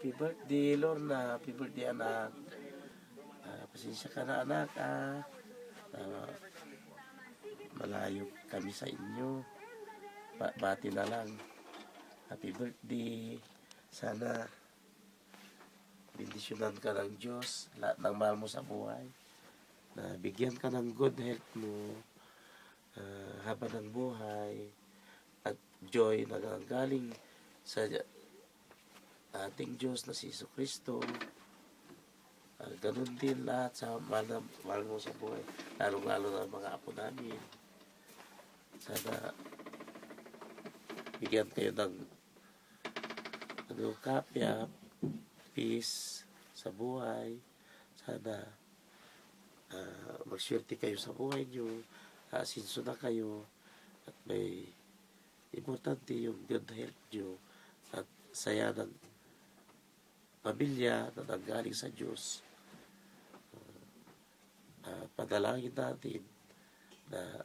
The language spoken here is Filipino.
Happy birthday, Lorna. Happy birthday, anak. Ah, pasensya ka na, anak. Ah. Ah, malayo kami sa inyo. Ba- bati na lang. Happy birthday. Sana bindisyonan ka ng Diyos. Lahat ng mahal mo sa buhay. Na bigyan ka ng good health mo. ah, haba ng buhay. At joy na galing sa ating Diyos na si Iso Kristo. Ah, ganun din lahat sa mahal, na, mahal mo sa buhay. Lalo-lalo na mga apo namin. Sana bigyan kayo ng ano, kapya, peace sa buhay. Sana ah, magswerte kayo sa buhay nyo. Asinso na kayo. At may importante yung good health nyo. At saya ng pamilya na nanggaling sa Diyos. Ah, padalangin natin na